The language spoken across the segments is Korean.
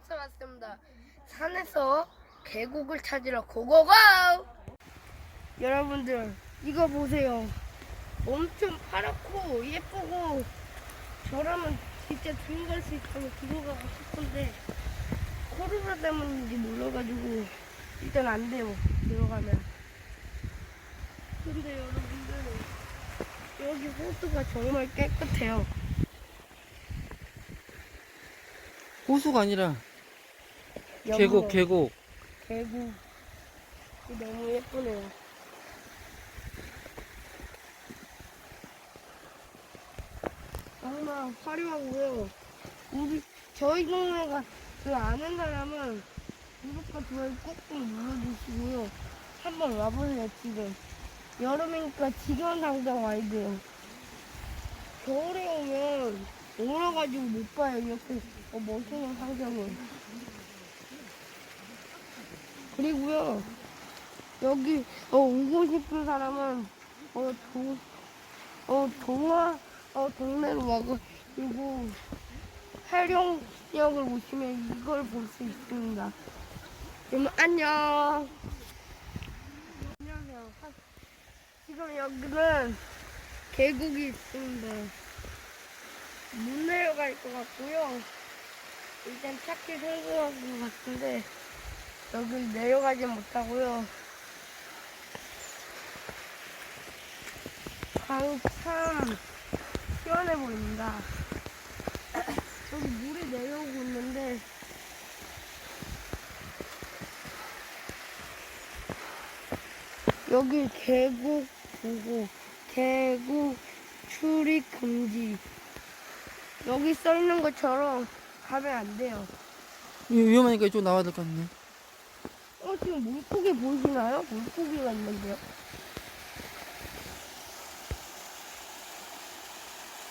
산에서 왔습니다. 산에서 계곡을 찾으러 고고고! 여러분들 이거 보세요. 엄청 파랗고 예쁘고 저라면 진짜 들어갈 수 있다면 들어가고 싶은데 코로나 때문인지 몰라가지고 일단 안 돼요 들어가면. 근데 여러분들 여기 호수가 정말 깨끗해요. 호수가 아니라. 계곡 계곡 계곡 너무 예쁘네요. 정말 화려하고요. 우리 저희 동네가 그 아는 사람은 구독과 좋아요 꾹꾹 눌러주시고요. 한번 와보세요 지금. 여름이니까 지금 당장 와야 돼요. 겨울에 오면 얼어가지고 못 봐요 이렇게 어, 멋있는 상점을. 그리고요 여기 어, 오고 싶은 사람은 어, 도, 어 동화 어, 동네로 와고 그리고 해룡역을 오시면 이걸 볼 수 있습니다. 그럼 안녕. 안녕하세요. 하- 지금 여기는 계곡이 있습니다. 못 내려갈 것 같고요. 일단 찾기 성공한 것 같은데 여기 내려가지 못하고요. 강이 참 시원해 보입니다. 여기 물이 내려오고 있는데 여기 계곡 보고 계곡 출입 금지 여기 써 있는 것처럼 가면 안 돼요. 위- 위험하니까 이쪽 나와야 될 것 같네 어, 지금 물고기 보이시나요? 물고기가 있는데요.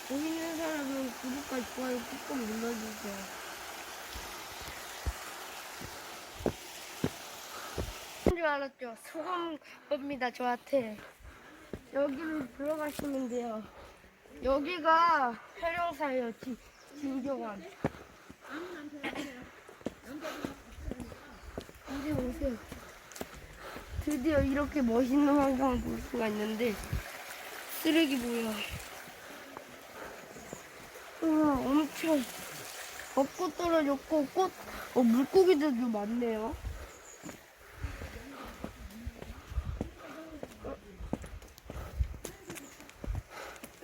보이는 사람은 구독과 좋아요 꾹꾹 눌러주세요. 줄 알았죠? 소금 겁니다, 저한테. 여기를 들어가시면 돼요. 여기가 해령사예요, 지, 진정한. 이제 오세요. 드디어 이렇게 멋있는 환경을 볼 수가 있는데 쓰레기 뭐야? 우와 엄청 벚꽃 떨어졌고 꽃 어, 물고기들도 많네요.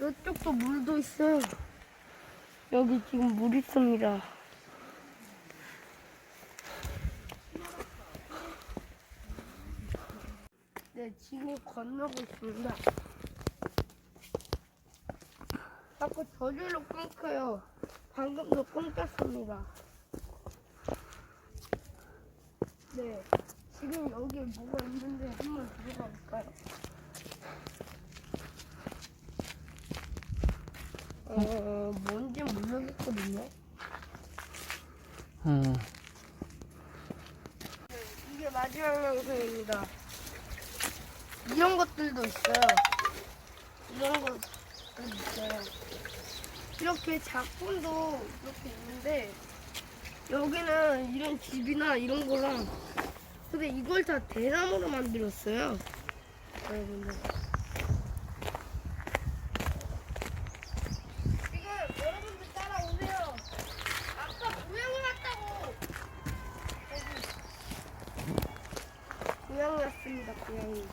어, 이쪽도 물도 있어요. 여기 지금 물 있습니다. 네, 지금 건너고 있습니다. 자꾸 저절로 끊겨요. 방금도 끊겼습니다. 네, 지금 여기 뭐가 있는데 한번 들어가 볼까요? 어, 뭔지 모르겠거든요. 어. 네, 이게 마지막 영상입니다. 이런 것들도 있어요. 이런 것도 있어요. 이렇게 작품도 이렇게 있는데 여기는 이런 집이나 이런 거랑 근데 이걸 다 대나무로 만들었어요. 여러분들. 지금 여러분들 따라오세요. 아까 고양이 왔다고. 고양이 왔습니다, 고양이.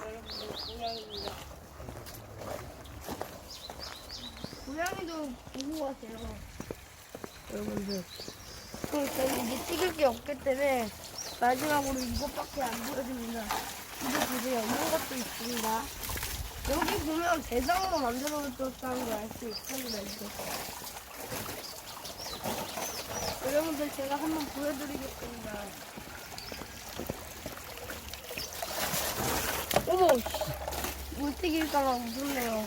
여러분들 고양이입니다. 고양이도 보고 가세요. 여러분들. 저는 이제 찍을 게 없기 때문에 마지막으로 이것밖에 안 보여드립니다. 이거 보세요. 이런 것도 있습니다. 여기 보면 대상으로 만들어졌다는 걸 알 수 있습니다. 이거. 여러분들 제가 한번 보여드리겠습니다. 어머, 물튀길까봐 무섭네요.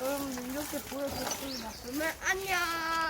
여러분들 이렇게 보여드렸습니다. 그러면 안녕!